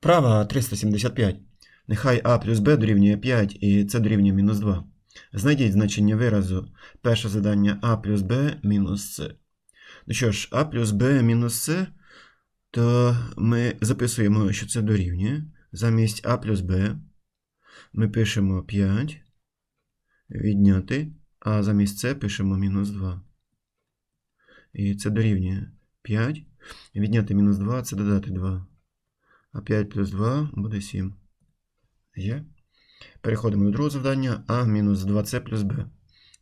Вправа 375. Нехай а плюс b дорівнює 5 і це дорівнює мінус 2. Знайдіть значення виразу. Перше завдання а плюс b мінус c. Ну що ж, а плюс b мінус c, то ми записуємо, що це дорівнює. Замість а плюс b ми пишемо 5, відняти, а замість c пишемо мінус 2. І це дорівнює 5. Відняти мінус 2 це додати 2. А 5 плюс 2 буде 7. Є. Переходимо до другого завдання. А мінус 2С плюс Б.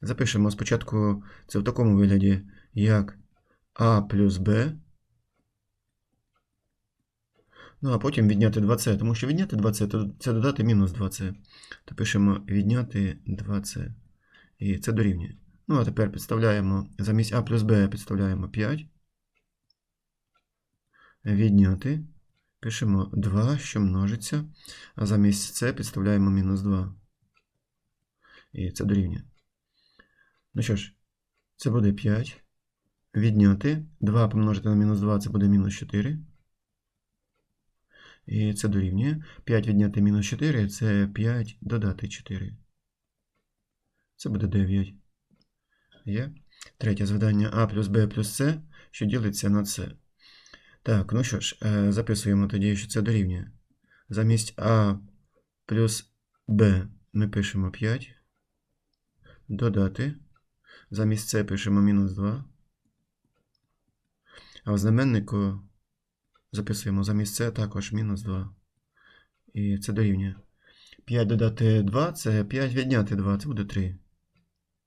Запишемо спочатку це в такому вигляді, як А плюс Б. Ну, а потім відняти 2С, тому що відняти 2С то це додати мінус 2С. То пишемо відняти 2С. І це дорівнює. Ну, а тепер підставляємо замість А плюс Б підставляємо 5. Відняти. Пишемо 2, що множиться, а замість це підставляємо мінус 2. І це дорівнює. Ну що ж, це буде 5. Відняти. 2 помножити на мінус 2 це буде мінус 4. І це дорівнює. 5 відняти мінус 4 це 5 додати 4. Це буде 9. Є. Третє завдання А плюс Б плюс С, що ділиться на С. Так, ну що ж, записуємо тоді, що це дорівнює. Замість А плюс Б ми пишемо 5. Додати. Замість С пишемо мінус 2. А в знаменнику записуємо замість С також мінус 2. І це дорівнює. 5 додати 2 це 5 відняти 2, це буде 3.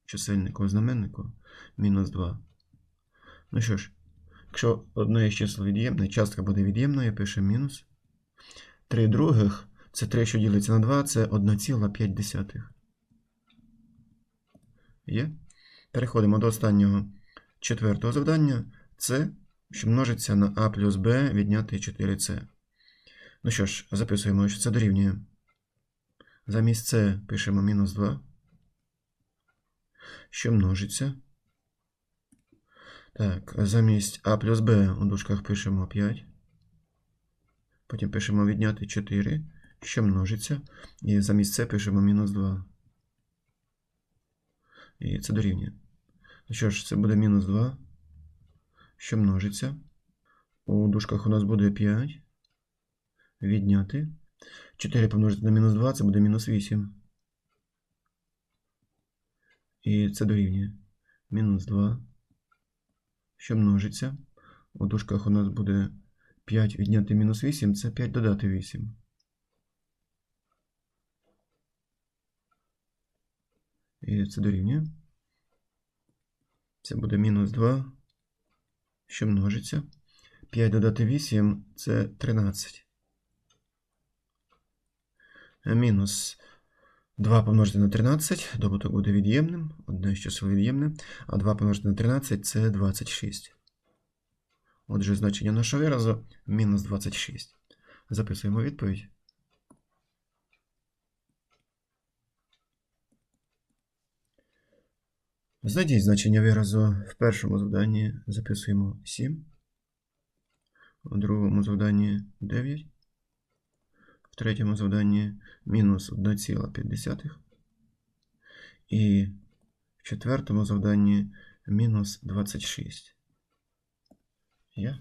Чисельнику, знаменнику мінус 2. Ну що ж. Якщо одне із чисел від'ємне, частка буде від'ємною, пишемо мінус. 3 других це 3, що ділиться на 2, це 1,5. Є. Переходимо до останнього четвертого завдання. Це, що множиться на А плюс Б відняти 4С. Ну що ж, записуємо, що це дорівнює. Замість С пишемо мінус 2. Що множиться. Так, замість А плюс Б у дужках пишемо 5. Потім пишемо відняти 4, що множиться. І замість С пишемо мінус 2. І це дорівнює. Ну що ж, це буде мінус 2, що множиться. У дужках у нас буде 5. Відняти. 4 помножити на мінус 2, це буде мінус 8. І це дорівнює. Мінус 2 що множиться. У дужках у нас буде 5 відняти мінус 8, це 5 додати 8. І це дорівнює. Це буде мінус 2, що множиться. 5 додати 8 це 13. Мінус 2 помножити на 13, добуток буде від'ємним, одне чисел від'ємне, а 2 помножити на 13 це 26. Отже, значення нашого виразу мінус 26. Записуємо відповідь. Знайдіть значення виразу в першому завданні записуємо 7, у другому завданні 9. В третьому завданні мінус 1,5. І в четвертому завданні мінус 26. Є?